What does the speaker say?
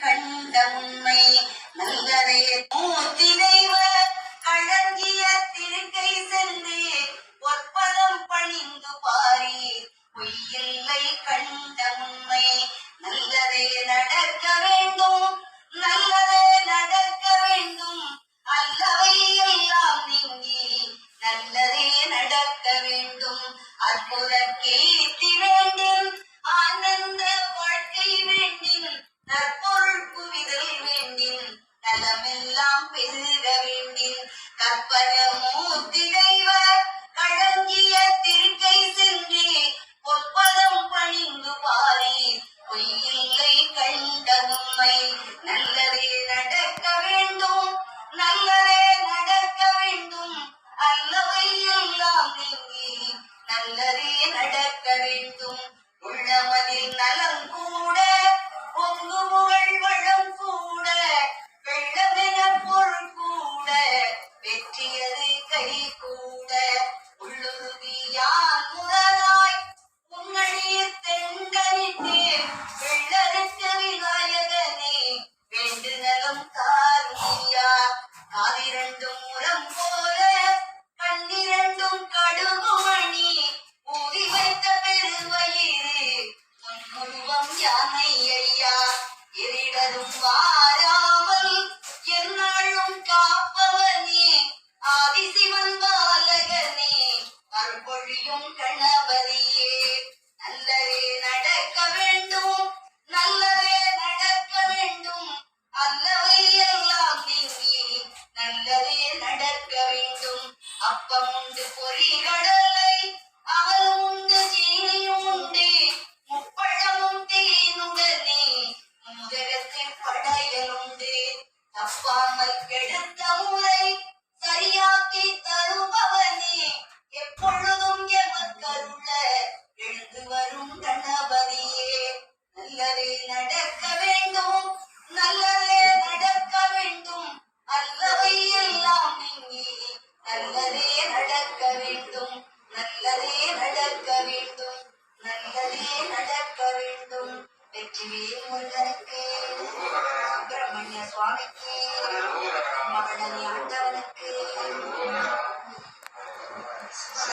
கண்ட உண்மை. நல்லதே மூர்த்தி Sapana கை கூட நடக்க வேண்டும். நல்லதே நடக்க வேண்டும். அல்லவை எல்லாம் நீங்கி நல்லதே நடக்க வேண்டும். அப்பம் உண்டு பொறி கடலை அவல் உண்டு ஜீனியும் உண்டு. முப்பழமும் தேனுடனே முதலத்தில் படையல் உண்டு. தப்பாமல் கெடுத்த முறை சரியாக்கி தருபவனே. நல்லதே நடக்க வேண்டும். நல்லதே நடக்க வேண்டும். அல்லவை எல்லாம் நீங்கி நல்லதே நடக்க வேண்டும். நல்லதே நடக்க வேண்டும். நல்லதே நடக்க வேண்டும். வெற்றிவேல் முருகனுக்கு சுப்பிரமணிய சுவாமிக்கு.